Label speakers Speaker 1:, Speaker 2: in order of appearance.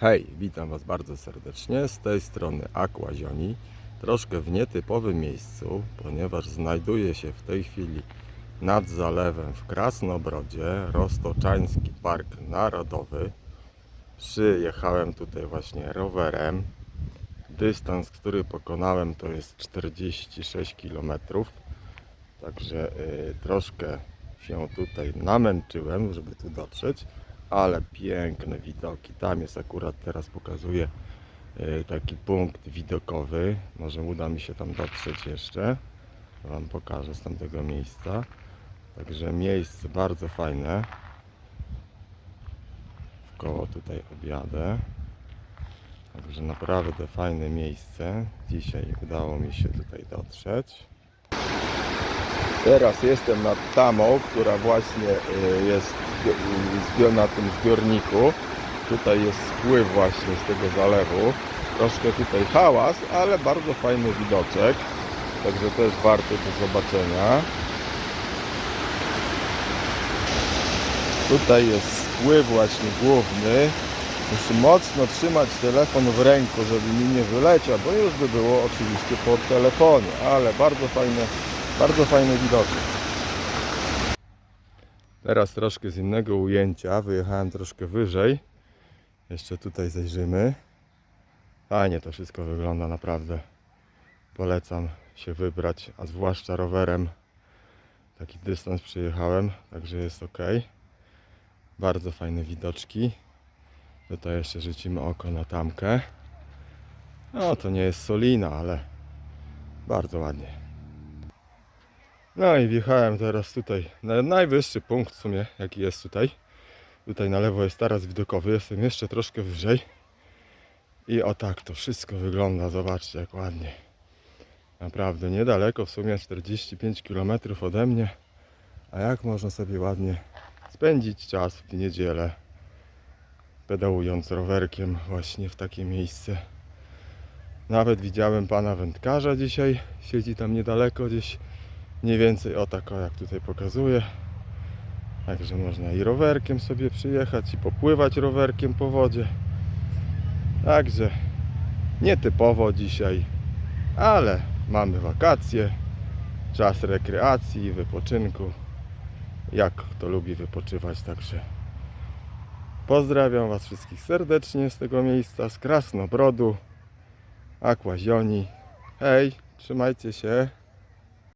Speaker 1: Hej, witam Was bardzo serdecznie. Z tej strony Aquazioni. Troszkę w nietypowym miejscu, ponieważ znajduję się w tej chwili nad zalewem w Krasnobrodzie, Roztoczański Park Narodowy. Przyjechałem tutaj właśnie rowerem. Dystans, który pokonałem to jest 46 km. Także y, troszkę się tutaj namęczyłem, żeby tu dotrzeć, ale piękne widoki. Tam jest akurat teraz pokazuję y, taki punkt widokowy. Może uda mi się tam dotrzeć jeszcze. Wam pokażę z tamtego miejsca. Także miejsce bardzo fajne. W koło tutaj objadę. Także naprawdę fajne miejsce. Dzisiaj udało mi się tutaj dotrzeć. Teraz jestem nad tamą, która właśnie y, jest na tym zbiorniku. Tutaj jest spływ właśnie z tego zalewu. Troszkę tutaj hałas, ale bardzo fajny widoczek. Także to jest warte do zobaczenia. Tutaj jest spływ właśnie główny. Muszę mocno trzymać telefon w ręku, żeby mi nie wyleciał, bo już by było oczywiście po telefonie, ale bardzo fajne, bardzo fajny widoczek. Teraz troszkę z innego ujęcia, wyjechałem troszkę wyżej. Jeszcze tutaj zajrzymy. Fajnie to wszystko wygląda naprawdę. Polecam się wybrać, a zwłaszcza rowerem. Taki dystans przyjechałem, także jest ok. Bardzo fajne widoczki. Tutaj jeszcze rzucimy oko na tamkę. No to nie jest solina, ale bardzo ładnie. No i wjechałem teraz tutaj na najwyższy punkt w sumie, jaki jest tutaj. Tutaj na lewo jest taras widokowy, jestem jeszcze troszkę wyżej. I o tak to wszystko wygląda, zobaczcie jak ładnie. Naprawdę niedaleko, w sumie 45 km ode mnie. A jak można sobie ładnie spędzić czas w niedzielę pedałując rowerkiem właśnie w takie miejsce. Nawet widziałem pana wędkarza dzisiaj, siedzi tam niedaleko gdzieś, mniej więcej o tak jak tutaj pokazuje. Także można i rowerkiem sobie przyjechać i popływać rowerkiem po wodzie. Także nietypowo dzisiaj, ale mamy wakacje, czas rekreacji i wypoczynku. Jak kto lubi wypoczywać, także Pozdrawiam Was wszystkich serdecznie z tego miejsca, z Krasnobrodu, Aquazioni. Hej, trzymajcie się.